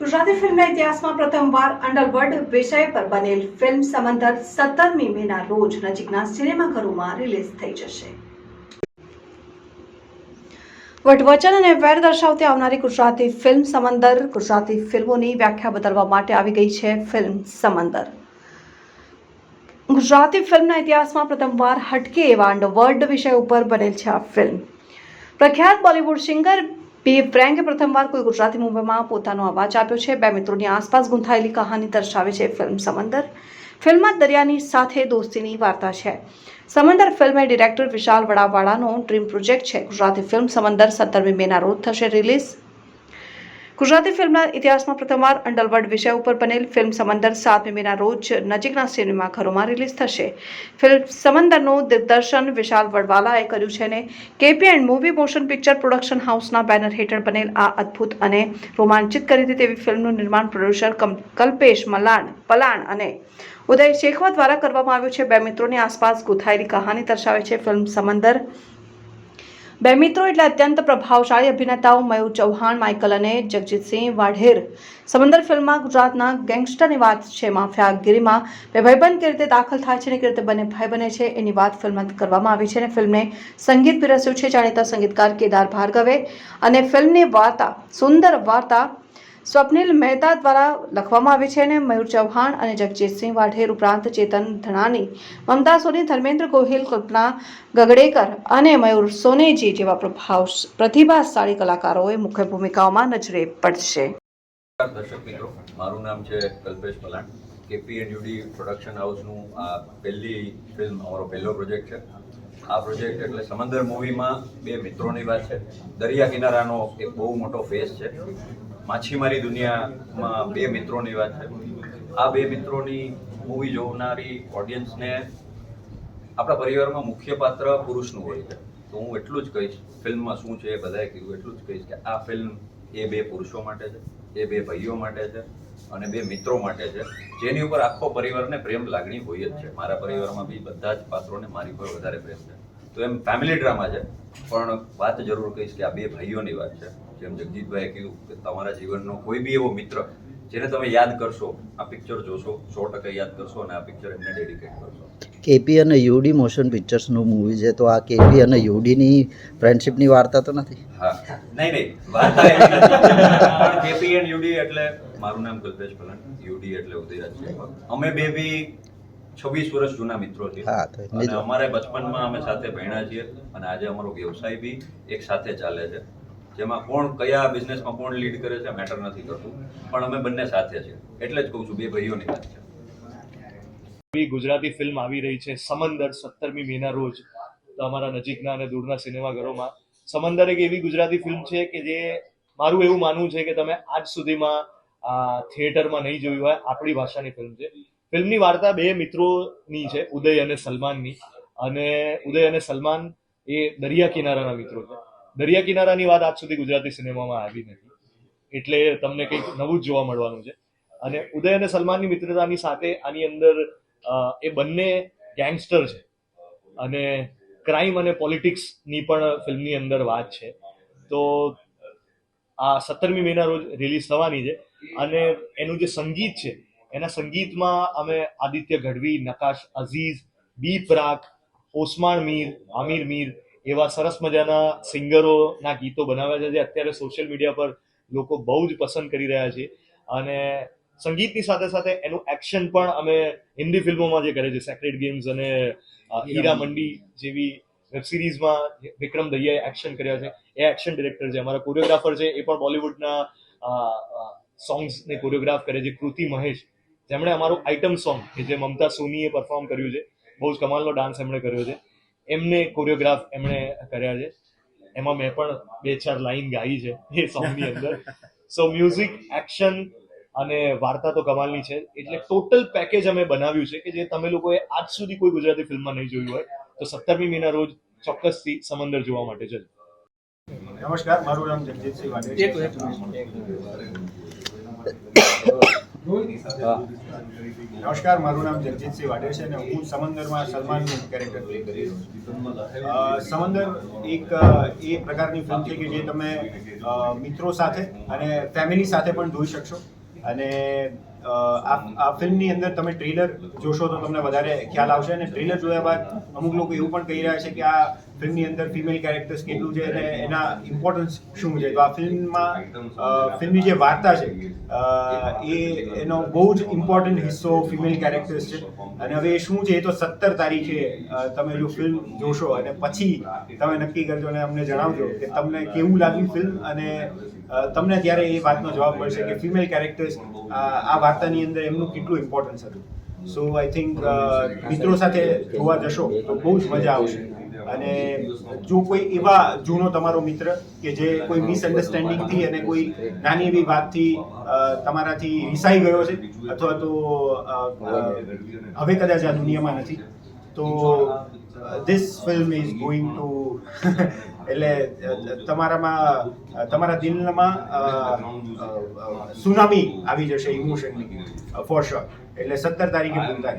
ગુજરાતી ફિલ્મના ઇતિહાસમાં પ્રથમવાર અંડરવર્લ્ડ વિષય પર બનેલ ફિલ્મ સમંદર સત્તરમી મેના રોજ નજીકના સિનેમાઘરોમાં રિલીઝ થઈ જશે. વટવચન અને વેર દર્શાવતી આવનારી ગુજરાતી ફિલ્મ સમંદર ગુજરાતી ફિલ્મોની વ્યાખ્યા બદલવા માટે આવી ગઈ છે ફિલ્મ સમંદર. ગુજરાતી ફિલ્મના ઇતિહાસમાં પ્રથમવાર હટકે એવા અંડરવર્લ્ડ વિષય ઉપર બનેલ છે આ ફિલ્મ. પ્રખ્યાત બોલિવૂડ સિંગર બી ફ્રેન્કે પ્રથમવાર કોઈ ગુજરાતી મૂવીમાં પોતાનો અવાજ આપ્યો છે. બે મિત્રોની આસપાસ ગૂંથાયેલી કહાની દર્શાવે છે ફિલ્મ સમંદર. ફિલ્મમાં દરિયાની સાથે દોસ્તીની વાર્તા છે. સમંદર ફિલ્મ એ ડિરેક્ટર વિશાલ વડાવાળાનો ડ્રીમ પ્રોજેક્ટ છે. ગુજરાતી ફિલ્મ સમંદર સત્તરમી મેના રોજ થશે રિલીઝ. ગુજરાતી ફિલ્મના ઇતિહાસમાં પ્રથમવાર અંડરવર્લ્ડ વિષય ઉપર બનેલ ફિલ્મ સમંદર સાતમી મેના રોજ નજીકના સિનેમાઘરોમાં રિલીઝ થશે. ફિલ્મ સમંદરનું દિગ્દર્શન વિશાલ વડવાલાએ કર્યું છે અને KP and movie motion picture production હાઉસના બેનર હેઠળ બનેલ આ અદ્ભુત અને રોમાંચિત કરી દે તેવી ફિલ્મનું નિર્માણ પ્રોડ્યુસર કલ્પેશ મલાણ, પલાણ અને ઉદય શેખવા દ્વારા કરવામાં આવ્યું છે. બે મિત્રોની આસપાસ ગુથાયેલી કહાની દર્શાવે છે. ફિલ્મ સમંદર બે મિત્રો એટલે અત્યંત પ્રભાવશાળી અભિનેતાઓ મયુર ચૌહાણ, માઇકલ અને જગજીતસિંહ વાઢેર. સમંદર ફિલ્મમાં ગુજરાતના ગેંગસ્ટરની વાત છે માફિયાગીરીમાં બે ભાઈબંધ કેવી રીતે દાખલ થાય છે અને કેવી રીતે બંને ભાઈ બને છે, એની વાત ફિલ્મમાં કરવામાં આવી છે અને ફિલ્મને સંગીત પીરસ્યું છે, જાણીતા સંગીતકાર કેદાર ભાર્ગવે. અને ફિલ્મની વાર્તા, સુંદર વાર્તા સ્વપ્નિલ મહેતા દ્વારા લખવામાં આવી છે અને મયુર ચૌહાણ અને જગજીતસિંહ વાઢેર ઉપરાંત ચેતન ધણાની, મમતા સોની, ધર્મેન્દ્ર ગોહિલ, કલ્પના ગગડેકર અને મયુર સોનેજી જેવા પ્રભાવ પ્રતિભાશાળી કલાકારોએ મુખ્ય ભૂમિકાઓમાં નજરે પડશે. દર્શક મિત્રો, મારું નામ છે Kalpesh Palan. KP and UD production હાઉસનું આ પહેલી ફિલ્મ અમારો પહેલો પ્રોજેક્ટ છે. આ પ્રોજેક્ટ એટલે સમંદર મૂવીમાં બે મિત્રોની વાત છે. દરિયા કિનારાનો એક બહુ મોટો ફેસ છે. માછીમારી દુનિયામાં બે મિત્રોની વાત છે. આ બે મિત્રોની મૂવી જોનારી ઓડિયન્સને આપણા પરિવારમાં મુખ્ય પાત્ર પુરુષનું હોય છે. તો હું એટલું જ કહીશ, ફિલ્મમાં શું છે એ બધાએ કીધું, એટલું જ કહીશ કે આ ફિલ્મ એ બે પુરુષો માટે છે, એ બે ભાઈઓ માટે છે અને બે મિત્રો માટે છે. જેની ઉપર આખો પરિવારને પ્રેમ લાગણી હોય જ છે. મારા પરિવારમાં બી બધા જ પાત્રોને મારી પર વધારે પ્રેમ છે. તો એમ ફેમિલી ડ્રામા છે. પણ વાત જરૂર કહીશ કે આ બે ભાઈઓની વાત છે. જેમ જગજીતભાઈએ કહ્યું કે તમારા જીવનનો કોઈ બી એવો મિત્ર જેને તમે યાદ કરશો આ પિક્ચર જોશો સો ટકા યાદ કરશો અને આ પિક્ચર એમને ડેડિકેટ કરશો. કેપી અને યુડી મોશન પિક્ચર્સનું મૂવી છે તો આ કેપી અને યુડીની ફ્રેન્ડશિપની વાર્તા તો નથી? હા. નહીં નહીં. વાર્તા પણ કેપી એન્ડ યુડી એટલે મારું નામ કલ્પેશ પલણ યુડી એટલે ઉદયરાજ છે. અમે બે બી છવ્વીસ વર્ષ જૂના મિત્રો છીએ. અને અમારે બચપનમાં અમે સાથે ભણ્યા છીએ અને આજે અમારો વ્યવસાય બી એક સાથે ચાલે છે. જેમાં કોણ કયા બિઝનેસમાં કોણ લીડ કરે છે મેટર નથી કરતું પણ અમે બંને સાથે છે એટલે જ કહું છું, બે ભાઈઓની વાત છે. ગુજરાતી ફિલ્મ આવી રહી છે, સમંદર, સત્તરમી મેના રોજ અમારા નજીકના અને દૂરના સિનેમાઘરોમાં. સમંદર એક એવી ગુજરાતી ફિલ્મ છે કે જે મારું એવું માનવું છે કે તમે આજ સુધીમાં થિયેટરમાં નહીં જોયું હોય, આપણી ભાષાની ફિલ્મ છે. ફિલ્મની વાર્તા બે મિત્રોની છે, ઉદય અને સલમાનની. અને ઉદય અને સલમાન એ દરિયા કિનારાના મિત્રો છે. દરિયા કિનારાની વાત આજ સુધી ગુજરાતી સિનેમામાં આવી નથી. એટલે તમને કંઈક નવું જ જોવા મળવાનું છે. અને ઉદય અને સલમાનની મિત્રતાની સાથે આની અંદર એ બંને ગેંગસ્ટર છે. અને ક્રાઇમ અને પોલિટિક્સની પણ ફિલ્મની અંદર વાત છે. તો આ સત્તરમી મેના રોજ રિલીઝ થવાની છે. અને એનું જે સંગીત છે, એના સંગીતમાં અમે આદિત્ય ગઢવી, નકાશ અઝીઝ બી પ્રાક ઓસમાણ મીર, આમિર મીર એવા સરસ મજાના સિંગરોના ગીતો બનાવ્યા છે જે અત્યારે સોશિયલ મીડિયા પર લોકો બહુ જ પસંદ કરી રહ્યા છે. અને સંગીતની સાથે સાથે એનું એક્શન પણ અમે હિન્દી ફિલ્મોમાં જે કરે છે સેક્રેટ ગેમ્સ અને હીરા મંડી. જેવી વેબ સિરીઝમાં વિક્રમ દહિયાએ એક્શન કર્યા છે. એ એક્શન ડિરેક્ટર છે અમારા કોરિયોગ્રાફર છે એ પણ બોલિવૂડના સોંગ્સને કોરિયોગ્રાફ કરે છે કૃતિ મહેશ. જેમણે અમારું આઇટમ સોંગ કે જે મમતા સોનીએ પરફોર્મ કર્યું છે બહુ જ કમાલનો ડાન્સ એમણે કર્યો છે. એમને કોરિયોગ્રાફ એમણે કર્યા છે. એમાં મેં પણ બે ચાર લાઈન ગાઈ છે એ સોંગની અંદર. સો મ્યુઝિક એક્શન અને વાર્તા તો કમાલની છે. એટલે ટોટલ પેકેજ અમે બનાવ્યું છે કે જે તમે લોકોએ આજ સુધી કોઈ ગુજરાતી ફિલ્મમાં નહીં જોયું હોય તો સત્તરમી મહિના રોજ ચોક્કસથી સમંદર જોવા માટે જજો. નમસ્કાર મારું નામ જગજીતસિંહ છે. નમસ્કાર મારું નામ જગજીતસિંહ વાડે છે અને હું સમંદરમાં સલમાનનું કેરેક્ટર પ્લે કરી રહ્યો છું. સમંદર એક એ પ્રકારની ફિલ્મ છે કે જે તમે મિત્રો સાથે અને ફેમિલી સાથે પણ જોઈ શકશો. અને આ ફિલ્મની અંદર તમે ટ્રેલર જોશો તો તમને વધારે ખ્યાલ આવશે અને ટ્રેલર જોયા બાદ અમુક લોકો એવું પણ કહી રહ્યા છે કે આ ફિલ્મની અંદર ફિમેલ કેરેક્ટર્સ કેટલું છે અને એના ઇમ્પોર્ટન્સ શું છે. તો આ ફિલ્મમાં ફિલ્મની જે વાર્તા છે એ, એનો બહુ જ ઇમ્પોર્ટન્ટ હિસ્સો ફિમેલ કેરેક્ટર્સ છે. અને હવે એ શું છે, એ તો સત્તર તારીખે તમે જો ફિલ્મ જોશો અને પછી તમે નક્કી કરજો અને અમને જણાવજો કે તમને કેવું લાગ્યું ફિલ્મ અને તમને ત્યારે એ વાતનો જવાબ મળશે કે ફિમેલ કેરેક્ટર્સ આ વાર્તાની અંદર એમનું કેટલું ઇમ્પોર્ટન્સ હતું? સો આઈ થિંક મિત્રો સાથે જોવા જશો તો બહુ જ મજા આવશે. અને જો કોઈ એવા જૂનો તમારો મિત્ર કે જે કોઈ મિસઅન્ડરસ્ટેન્ડિંગથી અને કોઈ નાની એવી વાતથી તમારાથી રિસાઈ ગયો છે, અથવા તો હવે કદાચ આ દુનિયામાં નથી, તો this film is going to એટલે તમારામાં તમારા દિલમાં સુનામી આવી જશે ઇમોશનની ફોર શ્યોર એટલે સત્તર તારીખે ભૂલતા